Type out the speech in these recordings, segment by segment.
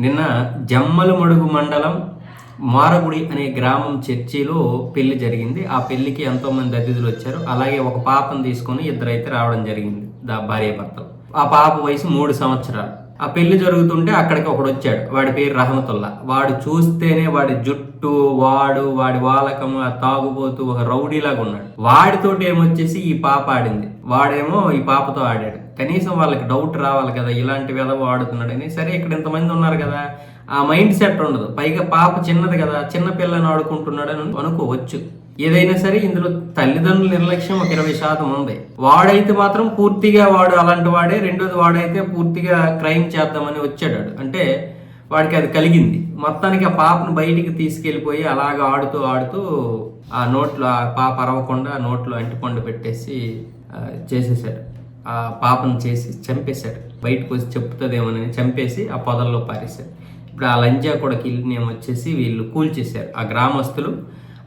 నిన్న జమ్మలమడుగు మండలం మారగుడి అనే గ్రామం చర్చిలో పెళ్ళి జరిగింది. ఆ పెళ్ళికి ఎంతోమంది అతిథులు వచ్చారు. అలాగే ఒక పాపను తీసుకొని ఇద్దరైతే రావడం జరిగింది. దా భార్య భర్తలు ఆ పాప వయసు మూడు సంవత్సరాలు. ఆ పెళ్ళి జరుగుతుంటే అక్కడికి ఒకడు వచ్చాడు. వాడి పేరు రహమతుల్లా. వాడు చూస్తేనే వాడి జుట్టు వాడు వాడి వాలకము ఆ తాగుబోతూ ఒక రౌడీలాగా ఉన్నాడు. వాడితోటి ఏమొచ్చేసి ఈ పాప ఆడింది. వాడేమో ఈ పాపతో ఆడాడు. కనీసం వాళ్ళకి డౌట్ రావాలి కదా ఇలాంటి వెధవ ఆడుతున్నాడని సరే ఇక్కడ ఇంతమంది ఉన్నారు కదా ఆ మైండ్ సెట్ ఉండదు. పైగా పాప చిన్నది కదా చిన్న పిల్లని ఆడుకుంటున్నాడని అనుకోవచ్చు. ఏదైనా సరే ఇందులో తల్లిదండ్రుల నిర్లక్ష్యం ఒక ఇరవై శాతం ఉంది. వాడైతే మాత్రం పూర్తిగా వాడు అలాంటి వాడే రెండోది వాడైతే పూర్తిగా క్రైమ్ చేద్దామని వచ్చాడు అంటే వాడికి అది కలిగింది. మొత్తానికి ఆ పాపను బయటికి తీసుకెళ్ళిపోయి అలాగ ఆడుతూ ఆడుతూ ఆ నోట్లో ఆ పాప అరవకుండా నోట్లో అంటిపండు పెట్టేసి చేసేసాడు. ఆ పాపను చేసి చంపేశాడు. బయటకు వచ్చి చెప్తుందేమోనని చంపేసి ఆ పొదల్లో పారేశాడు. ఇప్పుడు ఆ లంజా కూడా కిల్ని వచ్చేసి వీళ్ళు కూల్చేశారు. ఆ గ్రామస్తులు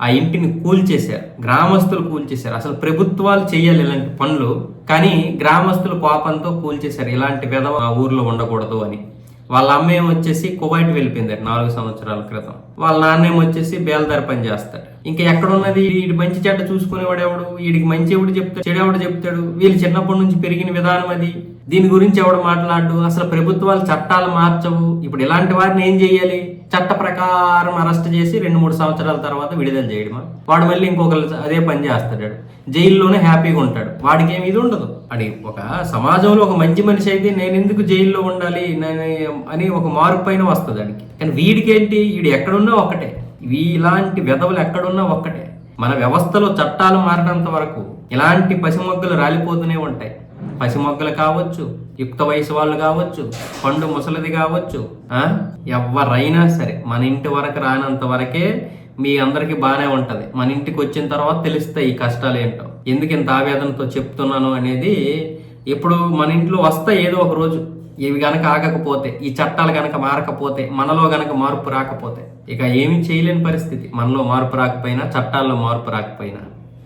ఆ ఇంటిని కూల్చేశారు. గ్రామస్తులు కూల్చేశారు. అసలు ప్రభుత్వాలు చేయాలి ఇలాంటి పనులు కానీ గ్రామస్తులు కోపంతో కూల్చేశారు. ఇలాంటి విధవ ఊర్లో ఉండకూడదు అని. వాళ్ళ అమ్మ ఏమో వచ్చేసి కువైట్ వెళ్ళిపోయింది నాలుగు సంవత్సరాల క్రితం. వాళ్ళ నాన్న ఏమో వచ్చేసి బేల్దారి పని చేస్తాడు. ఇంకా ఎక్కడ ఉన్నది వీడి మంచి చెడ్డ చూసుకునేవాడు ఎవడు? వీడికి మంచి ఎవడు చెప్తాడు? చెడు ఎవడు చెప్తాడు? వీళ్ళు చిన్నప్పటి నుంచి పెరిగిన విధానం అది. దీని గురించి ఎవడు మాట్లాడు? అసలు ప్రభుత్వాలు చట్టాలు మార్చవు. ఇప్పుడు ఇలాంటి వారిని ఏం చేయాలి చట్ట ప్రకారం అరెస్ట్ చేసి రెండు మూడు సంవత్సరాల తర్వాత విడుదల చేయడమా? వాడు మళ్ళీ ఇంకొకరు అదే పని చేస్తాడు జైల్లోనే హ్యాపీగా ఉంటాడు. వాడికి ఏమి ఇది ఉండదు. అది ఒక సమాజంలో ఒక మంచి మనిషి అయితే నేను ఎందుకు జైల్లో ఉండాలి? నేను అని ఒక మార్పు పైన వస్తుంది వాడికి కానీ వీడికి ఏంటి వీడు ఎక్కడున్నా ఒక్కటే. ఇలాంటి వెధవలు ఎక్కడున్నా ఒక్కటే. మన వ్యవస్థలో చట్టాలు మారినంత వరకు ఇలాంటి పసిమొగ్గలు రాలిపోతూనే ఉంటాయి. పసిమొగ్గలు కావచ్చు యుక్త వయసు వాళ్ళు కావచ్చు పండు ముసలిది కావచ్చు ఎవరైనా సరే మన ఇంటి వరకు రానంత వరకే మీ అందరికి బాగానే ఉంటుంది. మన ఇంటికి వచ్చిన తర్వాత తెలుస్తాయి ఈ కష్టాలు ఏంటో. ఎందుకు ఇంత ఆవేదనతో చెప్తున్నాను అనేది ఇప్పుడు మన ఇంట్లో వస్తాయి ఏదో ఒక రోజు ఇవి గనక ఆగకపోతే ఈ చట్టాలు గనక మారకపోతే మనలో గనక మార్పు రాకపోతే ఇక ఏమీ చేయలేని పరిస్థితి. మనలో మార్పు రాకపోయినా చట్టాల్లో మార్పు రాకపోయినా.